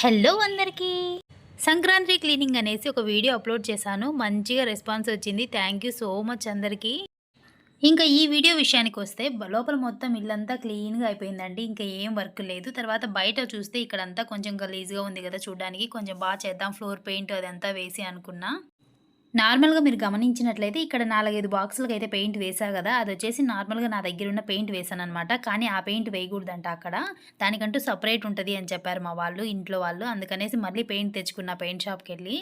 Hello అందరికీ. Sankranti cleaning అనేసి ఒక వీడియో అప్లోడ్ చేశాను. మంచిగా రెస్పాన్స్ వచ్చింది. థ్యాంక్ యూ సో మచ్ అందరికీ. ఇంకా ఈ వీడియో విషయానికి వస్తే లోపల మొత్తం ఇల్లంతా క్లీన్గా అయిపోయిందండి. ఇంకా ఏం వర్క్ లేదు. తర్వాత బయట చూస్తే ఇక్కడంతా కొంచెం గలీజ్గా ఉంది కదా చూడడానికి. కొంచెం బాగా చేద్దాం ఫ్లోర్ పెయింట్ అదంతా వేసి అనుకున్నా. నార్మల్గా మీరు గమనించినట్లయితే ఇక్కడ నాలుగైదు బాక్సులకు అయితే పెయింట్ వేసా కదా అది వచ్చేసి నార్మల్గా నా దగ్గర ఉన్న పెయింట్ వేసాను అనమాట కానీ ఆ పెయింట్ వేయకూడదంట అక్కడ. దానికంటూ సపరేట్ ఉంటుంది అని చెప్పారు మా వాళ్ళు ఇంట్లో వాళ్ళు. అందుకనేసి మళ్ళీ పెయింట్ తెచ్చుకున్న పెయింట్ షాప్కి వెళ్ళి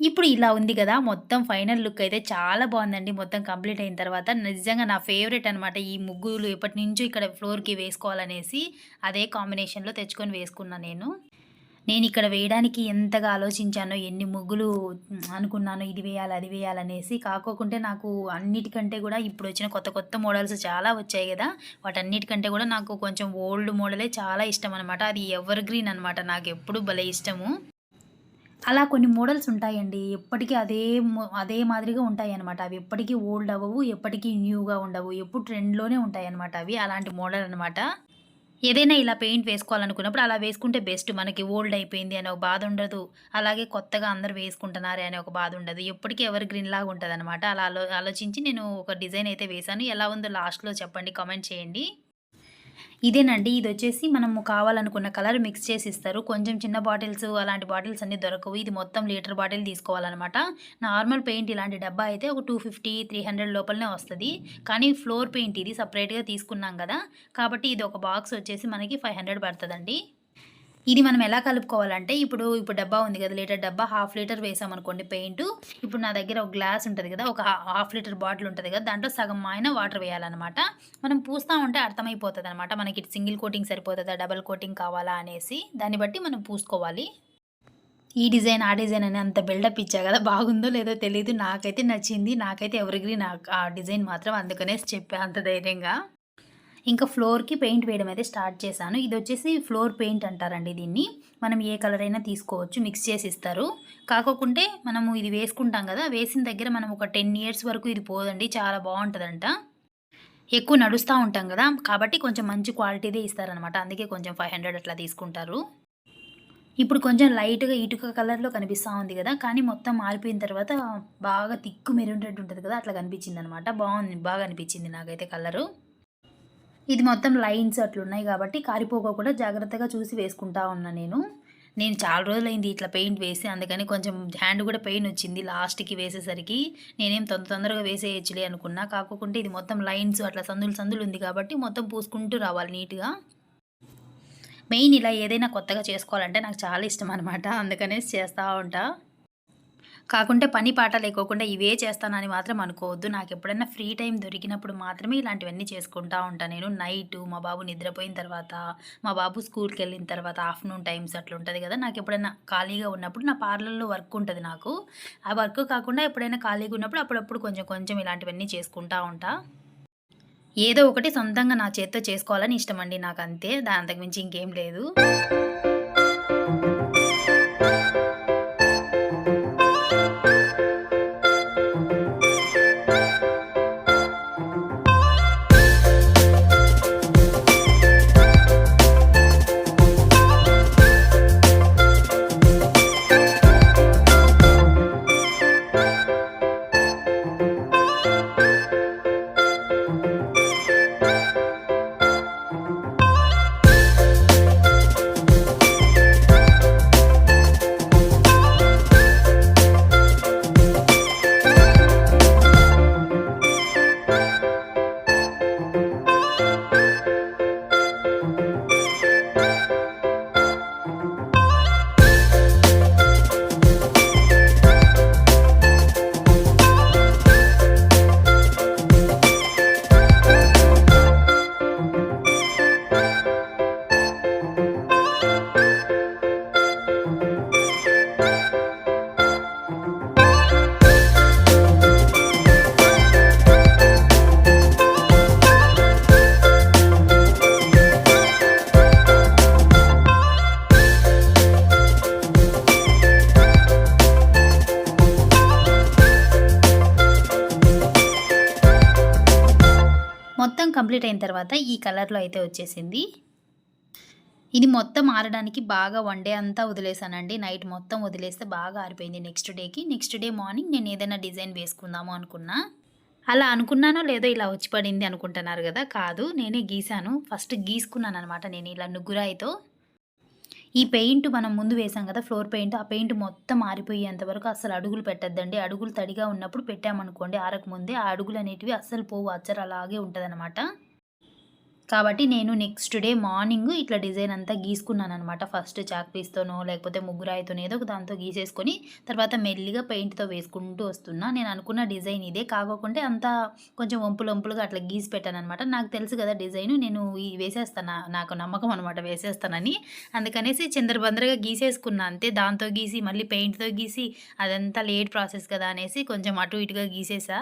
ఇప్పుడు ఇలా ఉంది కదా మొత్తం ఫైనల్ లుక్ అయితే చాలా బాగుందండి. మొత్తం కంప్లీట్ అయిన తర్వాత నిజంగా నా ఫేవరెట్ అనమాట ఈ ముగ్గులు. ఎప్పటి నుంచో ఇక్కడ ఫ్లోర్కి వేసుకోవాలనేసి అదే కాంబినేషన్లో తెచ్చుకొని వేసుకున్నా నేను. నేను ఇక్కడ వేయడానికి ఎంతగా ఆలోచించానో ఎన్ని ముగ్గులు అనుకున్నానో అనుకున్నాను ఇది వేయాలి అది వేయాలనేసి కాకోకుంటే నాకు అన్నిటికంటే కూడా ఇప్పుడు వచ్చిన కొత్త కొత్త మోడల్స్ చాలా వచ్చాయి కదా. వాటన్నిటికంటే కూడా నాకు కొంచెం ఓల్డ్ మోడలే చాలా ఇష్టం అనమాట అది ఎవర్ గ్రీన్ అనమాట నాకు ఎప్పుడు భలే ఇష్టము. అలా కొన్ని మోడల్స్ ఉంటాయండి. ఎప్పటికీ అదే మో- అదే మాదిరిగా ఉంటాయి అనమాట అవి ఎప్పటికీ ఓల్డ్ అవ్వవు ఎప్పటికీ న్యూగా ఉండవు. ఎప్పుడు ట్రెండ్లోనే ఉంటాయి అనమాట అవి. అలాంటి మోడల్ అనమాట ఏదైనా ఇలా పెయింట్ వేసుకోవాలనుకున్నప్పుడు అలా వేసుకుంటే బెస్ట్. మనకి ఓల్డ్ అయిపోయింది అనే ఒక బాధ ఉండదు. అలాగే కొత్తగా అందరు వేసుకుంటున్నారే అనే ఒక బాధ ఉండదు. ఎప్పటికీ ఎవరు గ్రీన్ లాగా ఉంటుంది అనమాట అలా ఆలో ఆలోచించి నేను ఒక డిజైన్ అయితే వేశాను. ఎలా ఉందో లాస్ట్లో చెప్పండి కామెంట్ చేయండి. ఇదేనండి ఇది వచ్చేసి మనము కావాలనుకున్న కలర్ మిక్స్ చేసి ఇస్తారు కొంచెం చిన్న బాటిల్స్ అలాంటి బాటిల్స్ అన్ని దొరకవు. ఇది మొత్తం లీటర్ బాటిల్ తీసుకోవాలన్నమాట. నార్మల్ పెయింట్ ఇలాంటి డబ్బా అయితే ఒక టూ ఫిఫ్టీ త్రీ హండ్రెడ్ లోపలనే వస్తుంది. కానీ ఫ్లోర్ పెయింట్ ఇది సపరేట్గా తీసుకున్నాం కదా. కాబట్టి ఇది ఒక బాక్స్ వచ్చేసి మనకి ఫైవ్ హండ్రెడ్ పడుతుందండి. ఇది మనం ఎలా కలుపుకోవాలంటే ఇప్పుడు ఇప్పుడు డబ్బా ఉంది కదా లీటర్ డబ్బా హాఫ్ లీటర్ వేసామనుకోండి పెయింట్. ఇప్పుడు నా దగ్గర ఒక గ్లాస్ ఉంటుంది కదా ఒక హాఫ్ లీటర్ బాటిల్ ఉంటుంది కదా దాంట్లో సగం ఆయన వాటర్ వేయాలన్నమాట. మనం పూస్తూ ఉంటే అర్థమైపోతుంది అనమాట మనకి సింగిల్ కోటింగ్ సరిపోతుందా డబల్ కోటింగ్ కావాలా అనేసి. దాన్ని బట్టి మనం పూసుకోవాలి. ఈ డిజైన్ ఆ డిజైన్ అని అంత బిల్డప్ ఇచ్చా కదా బాగుందో లేదో తెలియదు నాకైతే నచ్చింది. నాకైతే ఎవరిగ్రీ నాకు ఆ డిజైన్ మాత్రం అందుకనేసి చెప్పా అంత ధైర్యంగా. ఇంకా ఫ్లోర్కి పెయింట్ వేయడం అయితే స్టార్ట్ చేశాను. ఇది వచ్చేసి ఫ్లోర్ పెయింట్ అంటారండి దీన్ని. మనం ఏ కలర్ అయినా తీసుకోవచ్చు మిక్స్ చేసి ఇస్తారు. కాకోకుంటే మనము ఇది వేసుకుంటాం కదా వేసిన దగ్గర మనం ఒక టెన్ ఇయర్స్ వరకు ఇది పోదండి చాలా బాగుంటుందంట. ఎక్కువ నడుస్తూ ఉంటాం కదా కాబట్టి కొంచెం మంచి క్వాలిటీదే ఇస్తారనమాట. అందుకే కొంచెం ఫైవ్ హండ్రెడ్ అట్లా తీసుకుంటారు. ఇప్పుడు కొంచెం లైట్గా ఇటుక కలర్లో కనిపిస్తూ ఉంది కదా కానీ మొత్తం మారిపోయిన తర్వాత బాగా తిక్కు మెరూన్ రెడ్ ఉంటుంది కదా అట్లా కనిపించింది అనమాట బాగుంది బాగా అనిపించింది నాకైతే కలరు. ఇది మొత్తం లైన్స్ అట్లున్నాయి కాబట్టి కారిపోకుండా జాగ్రత్తగా చూసి వేసుకుంటా ఉన్నా నేను. నేను చాలా రోజులైంది ఇట్లా పెయింట్ వేసి అందుకని కొంచెం హ్యాండ్ కూడా పెయిన్ వచ్చింది లాస్ట్కి వేసేసరికి. నేనేం తొందర తొందరగా వేసేయచ్చులే అనుకున్నా. కాకుండా ఇది మొత్తం లైన్స్ అట్లా సందులు సందులు ఉంది కాబట్టి మొత్తం పూసుకుంటూ రావాలి నీట్గా. మెయిన్ ఇలా ఏదైనా కొత్తగా చేసుకోవాలంటే నాకు చాలా ఇష్టం అనమాట అందుకనేసి చేస్తూ ఉంటా. కాకుంటే పని పాట లేకోకుండా ఇవే చేస్తానని మాత్రం అనుకోవద్దు. నాకు ఎప్పుడైనా ఫ్రీ టైం దొరికినప్పుడు మాత్రమే ఇలాంటివన్నీ చేసుకుంటా ఉంటాను నేను నైట్ మా బాబు నిద్రపోయిన తర్వాత మా బాబు స్కూల్కి వెళ్ళిన తర్వాత ఆఫ్టర్నూన్ టైమ్స్ అట్లా ఉంటుంది కదా. నాకు ఎప్పుడైనా ఖాళీగా ఉన్నప్పుడు నా పార్లర్లో వర్క్ ఉంటుంది నాకు. ఆ వర్క్ కాకుండా ఎప్పుడైనా ఖాళీగా ఉన్నప్పుడు అప్పుడప్పుడు కొంచెం కొంచెం ఇలాంటివన్నీ చేసుకుంటా ఉంటా. ఏదో ఒకటి సొంతంగా నా చేత్తో చేసుకోవాలని ఇష్టం అండి నాకు అంతే దాని అంతకుమించి ఇంకేం లేదు. మొత్తం అయిన తర్వాత ఈ కలర్లో అయితే వచ్చేసింది. ఇది మొత్తం ఆరడానికి బాగా వన్ డే అంతా వదిలేసానండి. నైట్ మొత్తం వదిలేస్తే బాగా ఆరిపోయింది నెక్స్ట్ డేకి. నెక్స్ట్ డే మార్నింగ్ నేను ఏదైనా డిజైన్ వేసుకుందాము అనుకున్నా. అలా అనుకున్నానో లేదో ఇలా వచ్చి పడింది అనుకుంటున్నారు కదా? కాదు నేనే గీసాను. ఫస్ట్ గీసుకున్నాను అనమాట నేను ఇలా నుగ్గురాయితో. ఈ పెయింట్ మనం ముందు వేసాం కదా ఫ్లోర్ పెయింట్ ఆ పెయింట్ మొత్తం ఆరిపోయేంత వరకు అసలు అడుగులు పెట్టద్దండి. అడుగులు తడిగా ఉన్నప్పుడు పెట్టామనుకోండి ఆరకముందే ఆ అడుగులు అనేటివి అస్సలు పోవు అచ్చరు అలాగే ఉంటుంది కాబట్టి నేను నెక్స్ట్ డే మార్నింగ్ ఇట్లా డిజైన్ అంతా గీసుకున్నాను అనమాట ఫస్ట్ చాక్ పీస్తోనో లేకపోతే ముగ్గురాయితోనో ఏదో ఒక దాంతో గీసేసుకొని తర్వాత మెల్లిగా పెయింట్తో వేసుకుంటూ వస్తున్నా. నేను అనుకున్న డిజైన్ ఇదే. కాకోకుంటే అంతా కొంచెం వంపులు వంపులుగా అట్లా గీసి పెట్టాను అనమాట నాకు తెలుసు కదా డిజైన్ నేను వేసేస్తాను నాకు నమ్మకం అనమాట వేసేస్తానని. అందుకనేసి చిందరబందరగా గీసేసుకున్నా. అంతే దాంతో గీసి మళ్ళీ పెయింట్తో గీసి అదంతా లేట్ ప్రాసెస్ కదా అనేసి కొంచెం అటు ఇటుగా గీసేసా.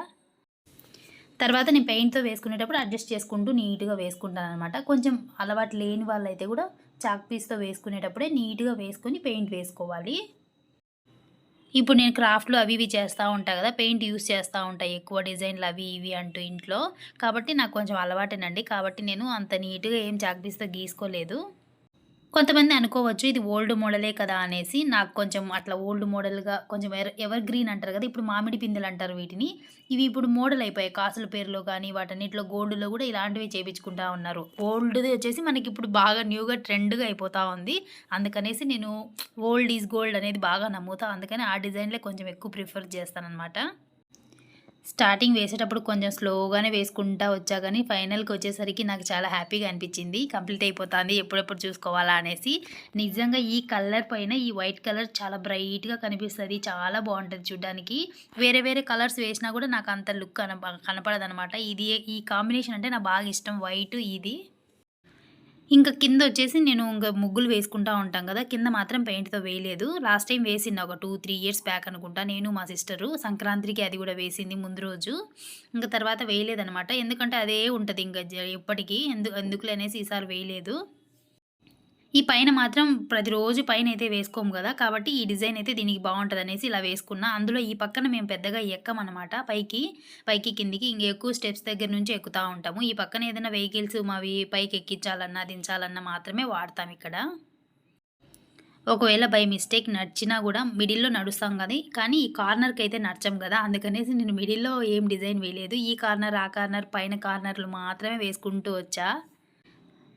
తర్వాత నేను పెయింట్తో వేసుకునేటప్పుడు అడ్జస్ట్ చేసుకుంటూ నీట్గా వేసుకుంటాను అనమాట కొంచెం అలవాటు లేని వాళ్ళైతే కూడా చాక్ పీస్తో వేసుకునేటప్పుడే నీట్గా వేసుకొని పెయింట్ వేసుకోవాలి. ఇప్పుడు నేను క్రాఫ్ట్లు అవి ఇవి చేస్తూ ఉంటాను కదా పెయింట్ యూస్ చేస్తూ ఉంటాయి ఎక్కువ డిజైన్లు అవి ఇవి అంటూ ఇంట్లో. కాబట్టి నాకు కొంచెం అలవాటేనండి. కాబట్టి నేను అంత నీట్గా ఏం చాక్ పీస్తో గీసుకోలేదు. కొంతమంది అనుకోవచ్చు ఇది ఓల్డ్ మోడలే కదా అనేసి నాకు కొంచెం అట్లా ఓల్డ్ మోడల్గా కొంచెం ఎవర్ ఎవర్ గ్రీన్ అంటారు కదా ఇప్పుడు మామిడి పిందెలు అంటారు వీటిని. ఇవి ఇప్పుడు మోడల్ అయిపోయాయి. కాసుల పేరులో కానీ వాటన్నిటిలో గోల్డ్లో కూడా ఇలాంటివి చేయించుకుంటా ఉన్నారు. ఓల్డ్ది వచ్చేసి మనకి ఇప్పుడు బాగా న్యూగా ట్రెండ్గా అయిపోతూ ఉంది. అందుకనేసి నేను ఓల్డ్ ఈజ్ గోల్డ్ అనేది బాగా నమ్ముతా. అందుకని ఆ డిజైన్లే కొంచెం ఎక్కువ ప్రిఫర్ చేస్తానన్నమాట. స్టార్టింగ్ వేసేటప్పుడు కొంచెం స్లోగానే వేసుకుంటా వచ్చా కానీ ఫైనల్కి వచ్చేసరికి నాకు చాలా హ్యాపీగా అనిపించింది. కంప్లీట్ అయిపోతుంది ఎప్పుడెప్పుడు చూసుకోవాలా అనేసి. నిజంగా ఈ కలర్ పైన ఈ వైట్ కలర్ చాలా బ్రైట్గా కనిపిస్తుంది. చాలా బాగుంటుంది చూడ్డానికి. వేరే వేరే కలర్స్ వేసినా కూడా నాకు అంత లుక్ కనప కనపడదనమాట. ఇది ఈ కాంబినేషన్ అంటే నాకు బాగా ఇష్టం వైట్ ఇది. ఇంకా కింద వచ్చేసి నేను ఇంకా ముగ్గులు వేసుకుంటా ఉంటాం కదా కింద మాత్రం పెయింట్తో వేయలేదు. లాస్ట్ టైం వేసింది ఒక టూ త్రీ ఇయర్స్ బ్యాక్ అనుకుంటా. నేను మా సిస్టరు సంక్రాంతికి అది కూడా వేసింది ముందు రోజు. ఇంకా తర్వాత వేయలేదనమాట ఎందుకంటే అదే ఉంటుంది ఇంకా ఎప్పటికీ. ఎందుకు ఎందుకులనేసి ఈసారి వేయలేదు. ఈ పైన మాత్రం ప్రతిరోజు పైన అయితే వేసుకోము కదా కాబట్టి ఈ డిజైన్ అయితే దీనికి బాగుంటుంది అనేసి ఇలా వేసుకున్నా. అందులో ఈ పక్కన మేము పెద్దగా ఎక్కమన్నమాట పైకి పైకి కిందికి ఇంక ఎక్కువ స్టెప్స్ దగ్గర నుంచి ఎక్కుతూ ఉంటాము. ఈ పక్కన ఏదైనా వెహికల్స్ మావి పైకి ఎక్కించాలన్నా దించాలన్నా మాత్రమే వాడతాం ఇక్కడ. ఒకవేళ బై మిస్టేక్ నడిచినా కూడా మిడిల్లో నడుస్తాం కదా కానీ ఈ కార్నర్కి అయితే నడచం కదా అందుకనేసి నేను మిడిల్లో ఏం డిజైన్ వేయలేదు. ఈ కార్నర్ ఆ కార్నర్ పైన కార్నర్లు మాత్రమే వేసుకుంటూ వచ్చా.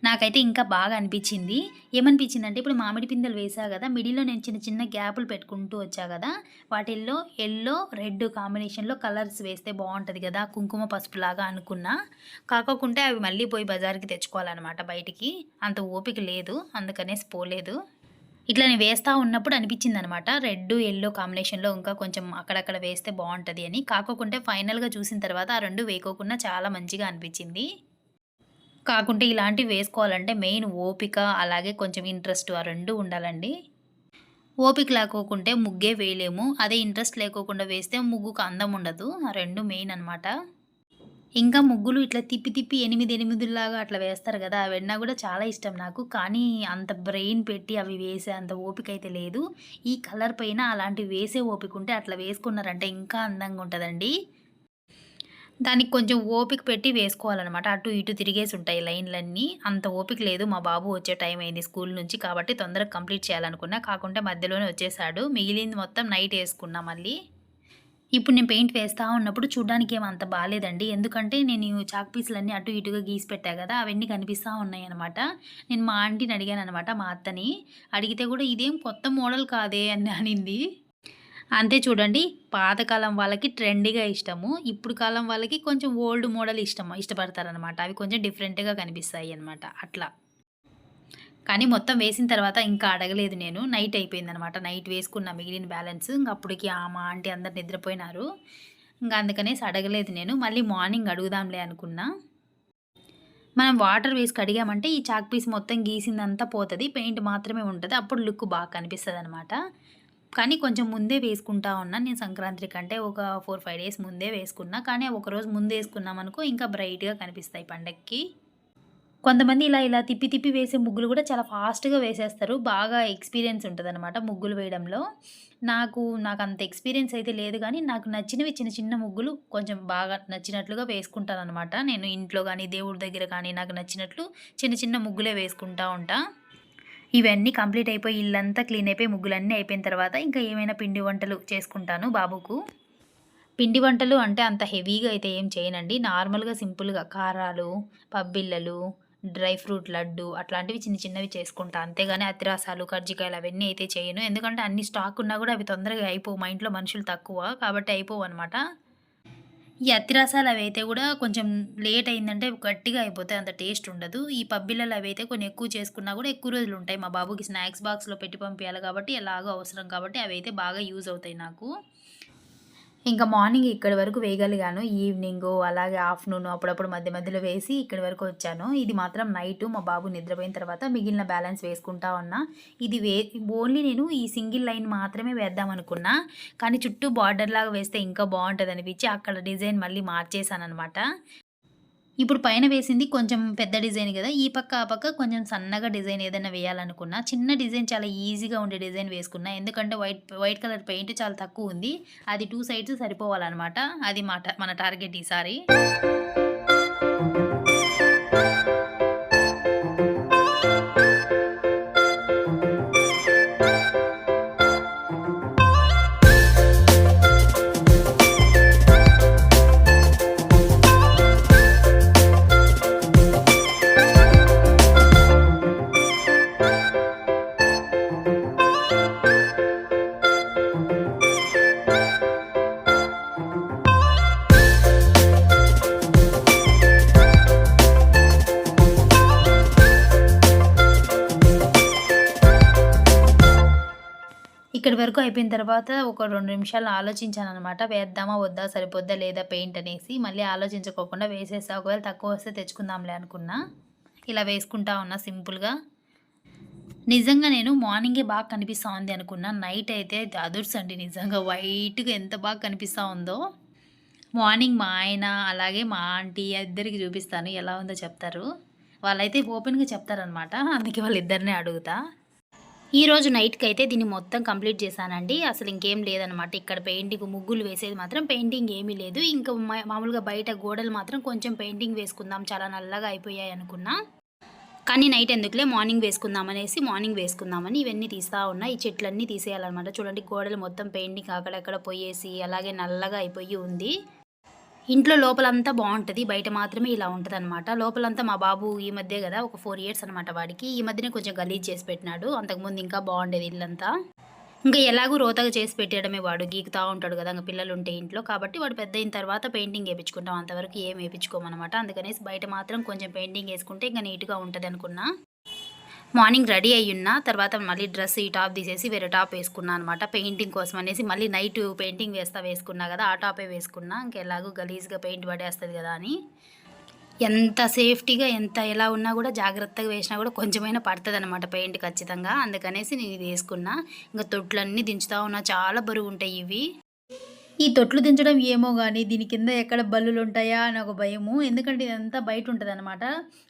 నాకైతే ఇంకా బాగా అనిపించింది. ఏమనిపించింది అంటే ఇప్పుడు మామిడి పిందెలు వేసా కదా మిడిల్లో నేను చిన్న చిన్న గ్యాపులు పెట్టుకుంటూ వచ్చా కదా వాటిల్లో ఎల్లో రెడ్ కాంబినేషన్లో కలర్స్ వేస్తే బాగుంటుంది కదా కుంకుమ పసుపు లాగా అనుకున్నా. కాకోకుంటే అవి మళ్ళీ పోయి బజార్కి తెచ్చుకోవాలన్నమాట బయటికి. అంత ఓపిక లేదు అందుకనేసి పోలేదు. ఇట్లా నేను వేస్తూ ఉన్నప్పుడు అనిపించింది అనమాట రెడ్ ఎల్లో కాంబినేషన్లో ఇంకా కొంచెం అక్కడక్కడ వేస్తే బాగుంటుంది అని. కాకోకుంటే ఫైనల్గా చూసిన తర్వాత ఆ రెండు వేయకోకుండా చాలా మంచిగా అనిపించింది. కాకుంటే ఇలాంటివి వేసుకోవాలంటే మెయిన్ ఓపిక అలాగే కొంచెం ఇంట్రెస్ట్ ఆ రెండు ఉండాలండి. ఓపిక లేకోకుంటే ముగ్గే వేయలేము. అదే ఇంట్రెస్ట్ లేకోకుండా వేస్తే ముగ్గుకు అందం ఉండదు. ఆ రెండు మెయిన్ అనమాట ఇంకా ముగ్గులు ఇట్లా తిప్పి తిప్పి ఎనిమిది ఎనిమిదిలాగా అట్లా వేస్తారు కదా అవన్నీ కూడా చాలా ఇష్టం నాకు. కానీ అంత బ్రెయిన్ పెట్టి అవి వేసే అంత ఓపిక అయితే లేదు. ఈ కలర్ పైన అలాంటివి వేసే ఓపిక ఉంటే అట్లా వేసుకున్నారంటే ఇంకా అందంగా ఉంటుందండి. దానికి కొంచెం ఓపిక పెట్టి వేసుకోవాలన్నమాట. అటు ఇటు తిరిగేసి ఉంటాయి లైన్లన్నీ. అంత ఓపిక లేదు. మా బాబు వచ్చే టైం అయింది స్కూల్ నుంచి కాబట్టి తొందరగా కంప్లీట్ చేయాలనుకున్నా. కాకుంటే మధ్యలోనే వచ్చేసాడు. మిగిలింది మొత్తం నైట్ వేసుకున్నా మళ్ళీ. ఇప్పుడు నేను పెయింట్ వేస్తూ ఉన్నప్పుడు చూడడానికి ఏమో అంత బాగాలేదండి ఎందుకంటే నేను చాక్ పీసులన్నీ అటు ఇటుగా గీసి పెట్టా కదా అవన్నీ కనిపిస్తూ ఉన్నాయి అనమాట నేను మా ఆంటీని అడిగాను అనమాట మా అత్తని. అడిగితే కూడా ఇదేం కొత్త మోడల్ కాదే అని అనింది. అంతే చూడండి పాతకాలం వాళ్ళకి ట్రెండీగా ఇష్టము. ఇప్పుడు కాలం వాళ్ళకి కొంచెం ఓల్డ్ మోడల్ ఇష్టం ఇష్టపడతారనమాట అవి కొంచెం డిఫరెంట్గా కనిపిస్తాయి అనమాట అట్లా. కానీ మొత్తం వేసిన తర్వాత ఇంకా అడగలేదు నేను. నైట్ అయిపోయింది అనమాట నైట్ వేసుకున్న మిగిలిన బ్యాలెన్స్. ఇంక అప్పటికి మా ఆంటీ అందరు నిద్రపోయినారు. ఇంకా అందుకనేసి అడగలేదు నేను. మళ్ళీ మార్నింగ్ అడుగుదాంలే అనుకున్నా. మనం వాటర్ వేసి కడిగామంటే ఈ చాక్ పీస్ మొత్తం గీసిందంతా పోతుంది. పెయింట్ మాత్రమే ఉంటుంది. అప్పుడు లుక్ బాగా కనిపిస్తుంది అనమాట కానీ కొంచెం ముందే వేసుకుంటా ఉన్నా. నేను సంక్రాంతి కంటే ఒక ఫోర్ ఫైవ్ డేస్ ముందే వేసుకున్నా. కానీ ఒకరోజు ముందే వేసుకున్నాం అనుకో ఇంకా బ్రైట్గా కనిపిస్తాయి పండక్కి. కొంతమంది ఇలా ఇలా తిప్పి తిప్పి వేసే ముగ్గులు కూడా చాలా ఫాస్ట్గా వేసేస్తారు. బాగా ఎక్స్పీరియన్స్ ఉంటుంది అనమాట ముగ్గులు వేయడంలో. నాకు నాకు అంత ఎక్స్పీరియన్స్ అయితే లేదు కానీ నాకు నచ్చినవి చిన్న చిన్న ముగ్గులు కొంచెం బాగా నచ్చినట్లుగా వేసుకుంటాను అనమాట నేను ఇంట్లో కానీ దేవుడి దగ్గర కానీ నాకు నచ్చినట్లు చిన్న చిన్న ముగ్గులే వేసుకుంటా ఉంటాను ఇవన్నీ కంప్లీట్ అయిపోయి ఇల్లంతా క్లీన్ అయిపోయి ముగ్గులన్నీ అయిపోయిన తర్వాత ఇంకా ఏమైనా పిండి వంటలు చేసుకుంటాను బాబుకు? పిండి వంటలు అంటే అంత హెవీగా అయితే ఏం చేయనండి. నార్మల్గా సింపుల్గా కారాలు పబ్బిళ్ళలు డ్రై ఫ్రూట్ లడ్డు అట్లాంటివి చిన్న చిన్నవి చేసుకుంటా. అంతేగాని అతిరాసాలు కర్జికాయలు అవన్నీ అయితే చేయను. ఎందుకంటే అన్ని స్టాక్ ఉన్నా కూడా అవి తొందరగా అయిపోవు. మా ఇంట్లో మనుషులు తక్కువ కాబట్టి అయిపోవు అనమాట ఈ అతిరసాలు అవి అయితే కూడా కొంచెం లేట్ అయిందంటే గట్టిగా అయిపోతాయి అంత టేస్ట్ ఉండదు. ఈ పబ్బిళ్ళలు అవి అయితే కొన్ని ఎక్కువ చేసుకున్నా కూడా ఎక్కువ రోజులు ఉంటాయి. మా బాబుకి స్నాక్స్ బాక్స్లో పెట్టి పంపించాలి కాబట్టి ఎలాగో అవసరం కాబట్టి అవి అయితే బాగా యూజ్ అవుతాయి నాకు. ఇంకా మార్నింగ్ ఇక్కడి వరకు వేయగలిగాను. ఈవినింగ్ అలాగే ఆఫ్టర్నూన్ అప్పుడప్పుడు మధ్య మధ్యలో వేసి ఇక్కడి వరకు వచ్చాను. ఇది మాత్రం నైట్ మా బాబు నిద్రపోయిన తర్వాత మిగిలిన బ్యాలెన్స్ వేసుకుంటా ఉన్నా. ఇది వే ఓన్లీ నేను ఈ సింగిల్ లైన్ మాత్రమే వేద్దాం అనుకున్నా. కానీ చుట్టూ బార్డర్ లాగా వేస్తే ఇంకా బాగుంటుంది అనిపించి అక్కడ డిజైన్ మళ్ళీ మార్చేసాను అనమాట ఇప్పుడు పైన వేసింది కొంచెం పెద్ద డిజైన్ కదా ఈ పక్క ఆ పక్క కొంచెం సన్నగా డిజైన్ ఏదైనా వేయాలనుకున్నా చిన్న డిజైన్ చాలా ఈజీగా ఉండే డిజైన్ వేసుకున్నా ఎందుకంటే వైట్ వైట్ కలర్ పెయింట్ చాలా తక్కువ ఉంది అది టూ సైడ్స్ సరిపోవాలన్నమాట అది మా మన టార్గెట్ ఈసారి. అయిపోయిన తర్వాత ఒక రెండు నిమిషాలు ఆలోచించాను అనమాట వేద్దామా వద్దా సరిపోద్దా లేదా పెయింట్ అనేసి మళ్ళీ ఆలోచించుకోకుండా వేసేసా. ఒకవేళ తక్కువ వస్తే తెచ్చుకుందాంలే అనుకున్నా. ఇలా వేసుకుంటా ఉన్నా సింపుల్గా. నిజంగా నేను మార్నింగే బాగా కనిపిస్తూ ఉంది అనుకున్నా. నైట్ అయితే అదుర్స్ అండి నిజంగా. వైట్గా ఎంత బాగా కనిపిస్తూ ఉందో. మార్నింగ్ మా ఆయన అలాగే మా ఆంటీ ఇద్దరికి చూపిస్తాను. ఎలా ఉందో చెప్తారు. వాళ్ళైతే ఓపెన్గా చెప్తారనమాట అందుకే వాళ్ళిద్దరినే అడుగుతా. ఈరోజు నైట్కి అయితే దీన్ని మొత్తం కంప్లీట్ చేశానండి. అసలు ఇంకేం లేదనమాట ఇక్కడ పెయింటింగ్ ముగ్గులు వేసేది మాత్రం పెయింటింగ్ ఏమీ లేదు. ఇంకా మా- మామూలుగా బయట గోడలు మాత్రం కొంచెం పెయింటింగ్ వేసుకుందాం. చాలా నల్లగా అయిపోయాయి అనుకున్నా. కానీ నైట్ ఎందుకులే? మార్నింగ్ వేసుకుందామనేసి మార్నింగ్ వేసుకుందామని ఇవన్నీ తీస్తా ఉన్నా. ఈ చెట్లన్నీ తీసేయాలన్నమాట. చూడండి గోడలు మొత్తం పెయింటింగ్ అక్కడక్కడ పోయేసి అలాగే నల్లగా అయిపోయి ఉంది. ఇంట్లో లోపలంతా బాగుంటుంది బయట మాత్రమే ఇలా ఉంటుంది అనమాట లోపలంతా మా బాబు ఈ మధ్య కదా ఒక ఫోర్ ఇయర్స్ అనమాట వాడికి. ఈ మధ్యనే కొంచెం గలీజ్ చేసి పెట్టినాడు. అంతకుముందు ఇంకా బాగుండేది ఇల్లంతా. ఇంకా ఎలాగూ రోతగా చేసి పెట్టడమే వాడు. గీకుతా ఉంటాడు కదా ఇంకా పిల్లలు ఉంటే ఇంట్లో. కాబట్టి వాడు పెద్ద అయిన తర్వాత పెయింటింగ్ వేయించుకుంటాం అంతవరకు ఏం వేయించుకోమన్నమాట అందుకనేసి బయట మాత్రం కొంచెం పెయింటింగ్ వేసుకుంటే ఇంకా నీట్గా ఉంటుంది అనుకున్నా మార్నింగ్ రెడీ అయ్యున్నా తర్వాత మళ్ళీ డ్రెస్ ఈ టాప్ తీసేసి వేరే టాప్ వేసుకున్నా అనమాట పెయింటింగ్ కోసం అనేసి మళ్ళీ నైట్ పెయింటింగ్ వేస్తా వేసుకున్నా కదా ఆ టాపే వేసుకున్నా. ఇంకెలాగూ గలీజ్గా పెయింట్ పడేస్తుంది కదా అని. ఎంత సేఫ్టీగా ఎంత ఎలా ఉన్నా కూడా జాగ్రత్తగా వేసినా కూడా కొంచెమైనా పడుతుంది అనమాట పెయింట్ ఖచ్చితంగా. అందుకనేసి నేను ఇది వేసుకున్నా. ఇంకా తొట్లన్నీ దించుతా ఉన్నా. చాలా బరువు ఉంటాయి ఇవి. ఈ తొట్లు దించడం ఏమో కానీ దీని కింద ఎక్కడ బల్లులు ఉంటాయా అని ఒక భయము. ఎందుకంటే ఇదంతా బయట ఉంటుంది అనమాట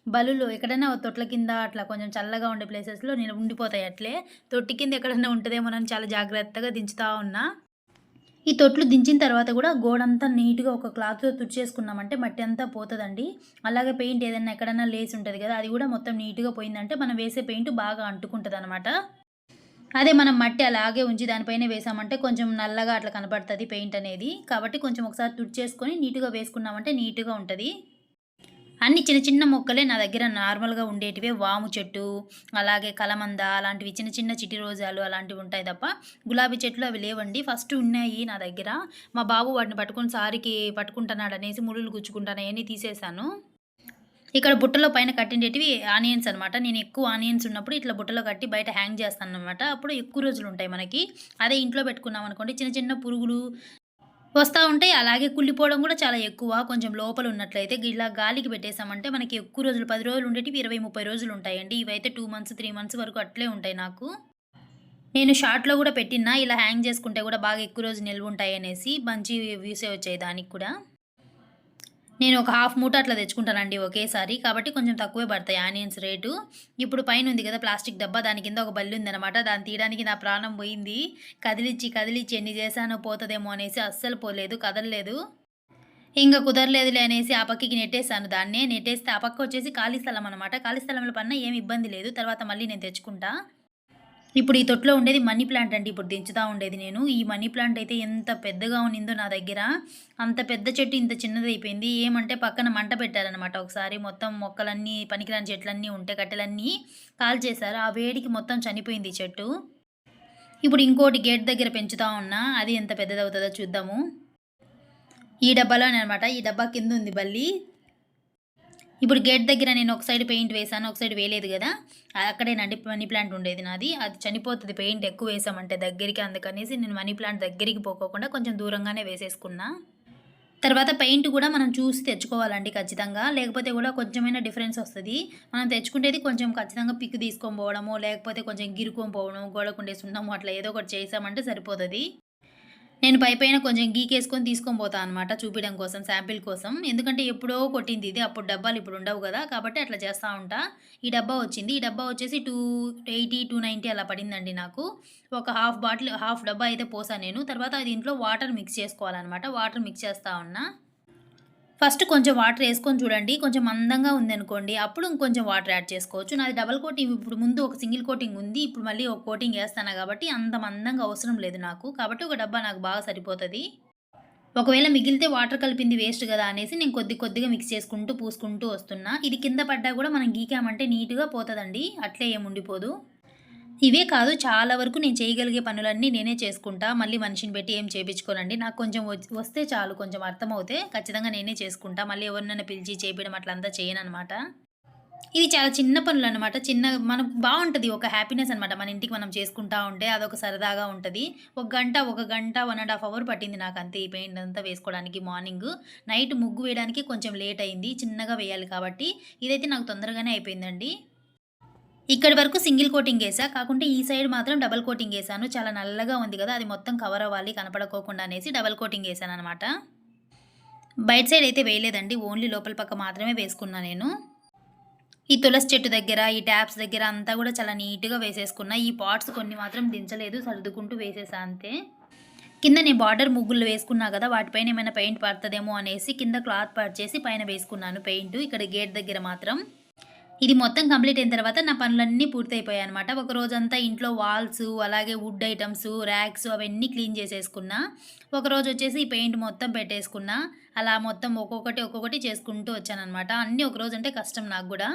బల్లులు ఎక్కడైనా తొట్ల కింద అట్లా కొంచెం చల్లగా ఉండే ప్లేసెస్లో నేను ఉండిపోతాయి అట్లే. తొట్టి కింద ఎక్కడైనా ఉంటుందేమోనని చాలా జాగ్రత్తగా దించుతా ఉన్నా. ఈ తొట్లు దించిన తర్వాత కూడా గోడంతా నీట్గా ఒక క్లాత్తో తుడిచేసుకున్నామంటే మట్టి అంతా పోతుందండి. అలాగే పెయింట్ ఏదైనా ఎక్కడైనా లేసి ఉంటుంది కదా అది కూడా మొత్తం నీట్గా పోయిందంటే మనం వేసే పెయింట్ బాగా అంటుకుంటుంది అనమాట అదే మనం మట్టి అలాగే ఉంచి దానిపైన వేసామంటే కొంచెం నల్లగా అట్లా కనపడుతుంది పెయింట్ అనేది. కాబట్టి కొంచెం ఒకసారి తుడిచేసుకొని నీట్గా వేసుకున్నామంటే నీట్గా ఉంటుంది. అన్ని చిన్న చిన్న మొక్కలే నా దగ్గర నార్మల్గా ఉండేటివే. వాము చెట్టు అలాగే కలమంద అలాంటివి చిన్న చిన్న చిటి రోజాలు అలాంటివి ఉంటాయి తప్ప గులాబీ చెట్లు అవి లేవండి. ఫస్ట్ ఉన్నాయి నా దగ్గర. మా బాబు వాటిని పట్టుకొని సారికి పట్టుకుంటున్నాడు అనేసి ముళ్ళు గుచ్చుకుంటానని తీసేశాను. ఇక్కడ బుట్టలో పైన కట్టిండేటివి ఆనియన్స్ అనమాట నేను ఎక్కువ ఆనియన్స్ ఉన్నప్పుడు ఇట్లా బుట్టలో కట్టి బయట హ్యాంగ్ చేస్తాను అనమాట అప్పుడు ఎక్కువ రోజులు ఉంటాయి మనకి. అదే ఇంట్లో పెట్టుకున్నాం అనుకోండి చిన్న చిన్న పురుగులు వస్తూ ఉంటాయి. అలాగే కుళ్ళిపోవడం కూడా చాలా ఎక్కువ. కొంచెం లోపల ఉన్నట్లయితే ఇలా గాలికి పెట్టేసామంటే మనకి ఎక్కువ రోజులు పది రోజులు ఉండేటివి ఇరవై ముప్పై రోజులు ఉంటాయండి. ఇవైతే టూ మంత్స్ త్రీ మంత్స్ వరకు అట్లే ఉంటాయి నాకు. నేను షార్ట్లో కూడా పెట్టినా ఇలా హ్యాంగ్ చేసుకుంటే కూడా బాగా ఎక్కువ రోజు నిల్వ ఉంటాయి అనేసి మంచి వ్యూసే వచ్చాయి దానికి కూడా. నేను ఒక హాఫ్ మూట అట్లా తెచ్చుకుంటానండి ఒకేసారి. కాబట్టి కొంచెం తక్కువే పడతాయి ఆనియన్స్ రేటు. ఇప్పుడు పైన ఉంది కదా ప్లాస్టిక్ డబ్బా దాని కింద ఒక బల్లి ఉందనమాట దాన్ని తీయడానికి నా ప్రాణం పోయింది. కదిలిచ్చి కదిలిచ్చి ఎన్ని చేశానో పోతుందేమో అనేసి అస్సలు పోలేదు కదలలేదు. ఇంకా కుదరలేదులే అనేసి ఆ పక్కకి నెట్టేశాను దాన్నే. నెట్టేస్తే ఆ పక్క వచ్చేసి ఖాళీ స్థలం అనమాట ఖాళీ స్థలంలో పన్నా ఏమి ఇబ్బంది లేదు. తర్వాత మళ్ళీ నేను తెచ్చుకుంటా. ఇప్పుడు ఈ తొట్లో ఉండేది మనీ ప్లాంట్ అండి. ఇప్పుడు దించుతా ఉండేది నేను. ఈ మనీ ప్లాంట్ అయితే ఎంత పెద్దగా ఉన్నిందో నా దగ్గర. అంత పెద్ద చెట్టు ఇంత చిన్నది అయిపోయింది. ఏమంటే పక్కన మంట పెట్టారనమాట ఒకసారి మొత్తం మొక్కలన్నీ పనికిరాని చెట్లన్నీ ఉంటే కట్టెలన్నీ కాల్చేశారు ఆ వేడికి మొత్తం చనిపోయింది ఈ చెట్టు. ఇప్పుడు ఇంకోటి గేట్ దగ్గర పెంచుతా ఉన్నా. అది ఎంత పెద్దదవుతుందో చూద్దాము. ఈ డబ్బాలోనే అనమాట ఈ డబ్బా కింద ఉంది బల్లి. ఇప్పుడు గేట్ దగ్గర నేను ఒక సైడ్ పెయింట్ వేసాను ఒక సైడ్ వేయలేదు కదా. అక్కడే నండి మనీ ప్లాంట్ ఉండేది నాది. అది చనిపోతుంది పెయింట్ ఎక్కువ వేసామంటే దగ్గరికి అందుకనేసి నేను మనీ ప్లాంట్ దగ్గరికి పోకోకుండా కొంచెం దూరంగానే వేసేసుకున్నా. తర్వాత పెయింట్ కూడా మనం చూసి తెచ్చుకోవాలండి ఖచ్చితంగా. లేకపోతే కూడా కొంచెమైనా డిఫరెన్స్ వస్తుంది. మనం తెచ్చుకుంటేది కొంచెం ఖచ్చితంగా పిక్ తీసుకొని పోవడము లేకపోతే కొంచెం గిరుకొని పోవడం గోడకుండేసి ఉండము అట్లా ఏదో ఒకటి చేసామంటే సరిపోతుంది. నేను పైపైన కొంచెం గీకేసుకొని తీసుకొని పోతాను అనమాట చూపించడం కోసం శాంపిల్ కోసం. ఎందుకంటే ఎప్పుడో కొట్టింది ఇది. అప్పుడు డబ్బాలు ఇప్పుడు ఉండవు కదా. కాబట్టి అట్లా చేస్తూ ఉంటా. ఈ డబ్బా వచ్చింది. ఈ డబ్బా వచ్చేసి టూ ఎయిటీ టూ నైంటీ అలా పడిందండి నాకు. ఒక హాఫ్ బాటిల్ హాఫ్ డబ్బా అయితే పోసాను నేను. తర్వాత దీంట్లో వాటర్ మిక్స్ చేసుకోవాలన్నమాట. వాటర్ మిక్స్ చేస్తూ ఉన్నా. ఫస్ట్ కొంచెం వాటర్ వేసుకొని చూడండి. కొంచెం మందంగా ఉందనుకోండి. అప్పుడు ఇంకొంచెం వాటర్ యాడ్ చేసుకోవచ్చు. నాది డబల్ కోటింగ్. ఇప్పుడు ముందు ఒక సింగిల్ కోటింగ్ ఉంది. ఇప్పుడు మళ్ళీ ఒక కోటింగ్ వేస్తాను కాబట్టి అంత మందంగా అవసరం లేదు నాకు. కాబట్టి ఒక డబ్బా నాకు బాగా సరిపోతుంది. ఒకవేళ మిగిలితే వాటర్ కలిపింది వేస్ట్ కదా అనేసి నేను కొద్ది కొద్దిగా మిక్స్ చేసుకుంటూ పూసుకుంటూ వస్తున్నా. ఇది కింద పడ్డా కూడా మనం గీకామంటే నీట్గా పోతుందండి. అట్లే ఏముండిపోదు ఇవే కాదు చాలా వరకు నేను చేయగలిగే పనులన్నీ నేనే చేసుకుంటా. మళ్ళీ మనిషిని పెట్టి ఏం చేయించుకోనండి నాకు కొంచెం వస్తే చాలు కొంచెం అర్థమవుతే ఖచ్చితంగా నేనే చేసుకుంటా. మళ్ళీ ఎవరినైనా పిలిచి చేపించడం అట్లంతా చేయను అనమాట ఇది చాలా చిన్న పనులు అనమాట చిన్న మనకు బాగుంటుంది ఒక హ్యాపీనెస్ అనమాట మన ఇంటికి మనం చేసుకుంటా ఉంటే అదొక సరదాగా ఉంటుంది. ఒక గంట ఒక గంట వన్ అండ్ హాఫ్ అవర్ పట్టింది నాకు అంతే. ఈ పెయింట్ అంతా వేసుకోవడానికి మార్నింగ్. నైట్ ముగ్గు వేయడానికి కొంచెం లేట్ అయింది. చిన్నగా వేయాలి కాబట్టి. ఇదైతే నాకు తొందరగానే అయిపోయిందండి. ఇక్కడి వరకు సింగిల్ కోటింగ్ వేసా. కాకుంటే ఈ సైడ్ మాత్రం డబల్ కోటింగ్ వేసాను. చాలా నల్లగా ఉంది కదా అది మొత్తం కవర్ అవ్వాలి కనపడకోకుండా అనేసి డబల్ కోటింగ్ వేసాను అనమాట బయట సైడ్ అయితే వేయలేదండి ఓన్లీ లోపల పక్క మాత్రమే వేసుకున్నా నేను. ఈ తులసి చెట్టు దగ్గర ఈ ట్యాప్స్ దగ్గర అంతా కూడా చాలా నీట్గా వేసేసుకున్నా. ఈ పాట్స్ కొన్ని మాత్రం దించలేదు సర్దుకుంటూ వేసేసా అంతే. కింద నేను బార్డర్ ముగ్గులు వేసుకున్నా కదా వాటిపైన ఏమైనా పెయింట్ పడుతుందేమో అనేసి కింద క్లాత్ పర్చేసి పైన వేసుకున్నాను పెయింట్ ఇక్కడ గేట్ దగ్గర మాత్రం. ఇది మొత్తం కంప్లీట్ అయిన తర్వాత నా పనులన్నీ పూర్తయిపోయాయి అనమాట ఒక రోజంతా ఇంట్లో వాల్స్ అలాగే వుడ్ ఐటమ్స్ ర్యాక్స్ అవన్నీ క్లీన్ చేసేసుకున్నా. ఒక రోజు వచ్చేసి ఈ పెయింట్ మొత్తం పెట్టేసుకున్నా. అలా మొత్తం ఒక్కొక్కటి ఒక్కొక్కటి చేసుకుంటూ వచ్చానమాట అన్నీ ఒక రోజు అంటే కష్టం నాకు కూడా.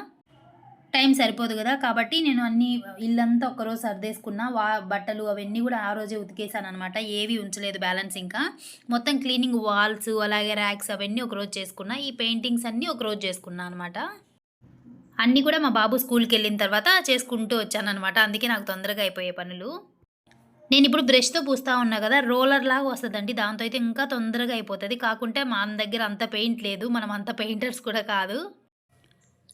టైం సరిపోదు కదా. కాబట్టి నేను అన్ని ఇల్లంతా ఒక్కరోజు సర్దేసుకున్నా. వా బట్టలు అవన్నీ కూడా ఆ రోజే ఉతికేసాను అనమాట ఏవి ఉంచలేదు బ్యాలెన్స్ ఇంకా. మొత్తం క్లీనింగ్ వాల్స్ అలాగే ర్యాక్స్ అవన్నీ ఒకరోజు చేసుకున్నా. ఈ పెయింటింగ్స్ అన్నీ ఒకరోజు చేసుకున్నా అనమాట అన్నీ కూడా మా బాబు స్కూల్కి వెళ్ళిన తర్వాత చేసుకుంటూ వచ్చానమాట అందుకే నాకు తొందరగా అయిపోయే పనులు. నేను ఇప్పుడు బ్రష్తో పూస్తా ఉన్నా కదా రోలర్ లాగా వస్తుందండి. దాంతో అయితే ఇంకా తొందరగా అయిపోతుంది. కాకుంటే మా దగ్గర అంత పెయింట్ లేదు. మనం అంత పెయింటర్స్ కూడా కాదు.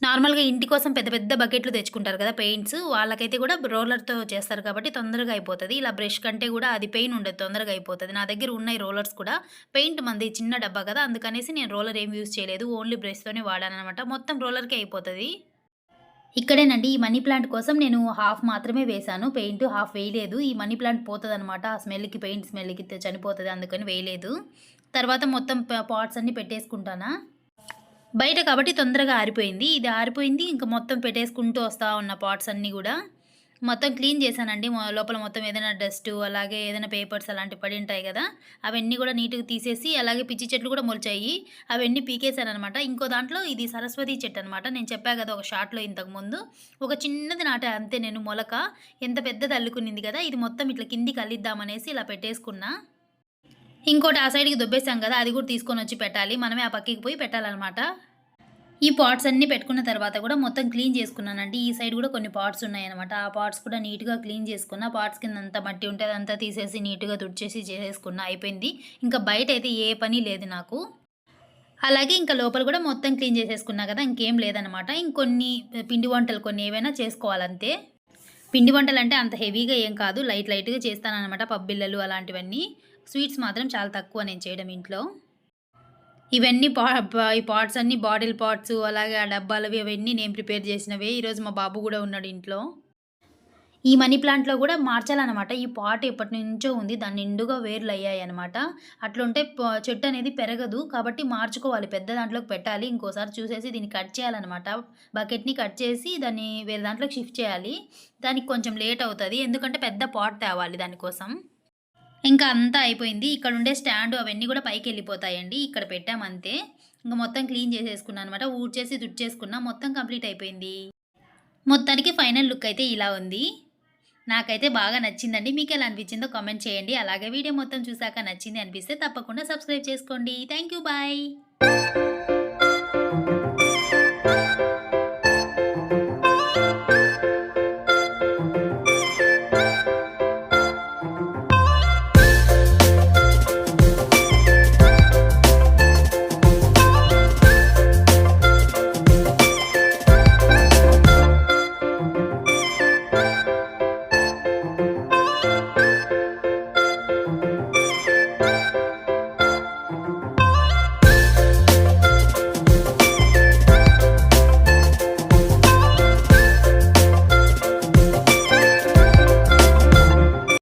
నార్మల్గా ఇంటి కోసం పెద్ద పెద్ద బకెట్లు తెచ్చుకుంటారు కదా పెయింట్స్. వాళ్ళకైతే కూడా రోలర్తో చేస్తారు కాబట్టి తొందరగా అయిపోతుంది. ఇలా బ్రష్ కంటే కూడా అది పెయిన్ ఉండదు తొందరగా అయిపోతుంది. నా దగ్గర ఉన్నాయి రోలర్స్ కూడా. పెయింట్ మంది చిన్న డబ్బా కదా అందుకనేసి నేను రోలర్ ఏం యూజ్ చేయలేదు. ఓన్లీ బ్రష్తోనే వాడాను అనమాట మొత్తం రోలర్కే అయిపోతుంది. ఇక్కడేనండి ఈ మనీ ప్లాంట్ కోసం నేను హాఫ్ మాత్రమే వేశాను. పెయింట్ హాఫ్ వేయలేదు. ఈ మనీ ప్లాంట్ పోతుంది అనమాట ఆ స్మెల్కి పెయింట్ స్మెల్కి చనిపోతుంది అందుకని వేయలేదు. తర్వాత మొత్తం పాట్స్ అన్నీ పెట్టేసుకుంటానా? బయట కాబట్టి తొందరగా ఆరిపోయింది. ఇది ఆరిపోయింది. ఇంకా మొత్తం పెట్టేసుకుంటూ వస్తూ ఉన్న పాట్స్ అన్నీ కూడా. మొత్తం క్లీన్ చేశానండి. లోపల మొత్తం ఏదైనా డస్ట్ అలాగే ఏదైనా పేపర్స్ అలాంటివి పడి ఉంటాయి కదా అవన్నీ కూడా నీట్గా తీసేసి అలాగే పిచ్చి చెట్లు కూడా మొలిచాయి. అవన్నీ పీకేశాను అనమాట ఇంకో దాంట్లో ఇది సరస్వతి చెట్టు అనమాట. నేను చెప్పా కదా ఒక షార్ట్లో ఇంతకుముందు ఒక చిన్నది నాట అంతే నేను మొలక. ఎంత పెద్దది అల్లుకునింది కదా ఇది మొత్తం ఇట్లా కిందికి అల్లిద్దామనేసి ఇలా పెట్టేసుకున్నా. ఇంకోటి ఆ సైడ్కి దొబ్బేసాం కదా అది కూడా తీసుకొని వచ్చి పెట్టాలి. మనమే ఆ పక్కకి పోయి పెట్టాలన్నమాట ఈ పాట్స్ అన్నీ పెట్టుకున్న తర్వాత కూడా మొత్తం క్లీన్ చేసుకున్నానండి. ఈ సైడ్ కూడా కొన్ని పాట్స్ ఉన్నాయన్నమాట. ఆ పాట్స్ కూడా నీట్గా క్లీన్ చేసుకున్న పాట్స్ కింద అంతా మట్టి ఉంటే అదంతా తీసేసి నీట్గా తుడిచేసి చేసేసుకున్నా అయిపోయింది. ఇంకా బయట అయితే ఏ పని లేదు నాకు. అలాగే ఇంకా లోపల కూడా మొత్తం క్లీన్ చేసేసుకున్నా కదా ఇంకేం లేదనమాట ఇంకొన్ని పిండి వంటలు కొన్ని ఏవైనా చేసుకోవాలంతే. పిండి వంటలు అంటే అంత హెవీగా ఏం కాదు. లైట్ లైట్గా చేస్తానన్నమాట పబ్బిళ్ళలు అలాంటివన్నీ. స్వీట్స్ మాత్రం చాలా తక్కువ నేను చేయడం ఇంట్లో. ఇవన్నీ పా పా- ఈ పాట్స్ అన్నీ బాటిల్ పాట్స్ అలాగే ఆ డబ్బాలవి అవన్నీ నేను ప్రిపేర్ చేసినవే ఈరోజు మా బాబు కూడా ఉన్నాడు ఇంట్లో ఈ మనీ ప్లాంట్‌లో కూడా మార్చాలనమాట. ఈ పాట్ ఎప్పటి నుంచో ఉంది. దాని నిండుగా వేర్లు అయ్యాయి అనమాట అట్లుంటే చెట్టు అనేది పెరగదు. కాబట్టి మార్చుకోవాలి. పెద్ద దాంట్లోకి పెట్టాలి. ఇంకోసారి చూసేసి దీన్ని కట్ చేయాలన్నమాట బకెట్‌ని కట్ చేసి దాన్ని వేరే దాంట్లోకి షిఫ్ట్ చేయాలి. దానికి కొంచెం లేట్ అవుతుంది ఎందుకంటే పెద్ద పాట్ తేవాలి దానికోసం. ఇంకా అంతా అయిపోయింది. ఇక్కడ ఉండే స్టాండ్ అవన్నీ కూడా పైకి వెళ్ళిపోతాయండి ఇక్కడ పెట్టామంతే. ఇంకా మొత్తం క్లీన్ చేసేసుకున్నా అనమాట. ఊడ్చేసి, దుడ్చేసుకున్నా మొత్తం కంప్లీట్ అయిపోయింది. మొత్తానికి ఫైనల్ లుక్ అయితే ఇలా ఉంది. నాకైతే బాగా నచ్చిందండి. మీకు ఎలా అనిపించిందో కామెంట్ చేయండి. అలాగే వీడియో మొత్తం చూసాక నచ్చింది అనిపిస్తే తప్పకుండా సబ్స్క్రైబ్ చేసుకోండి. Thank you. బాయ్.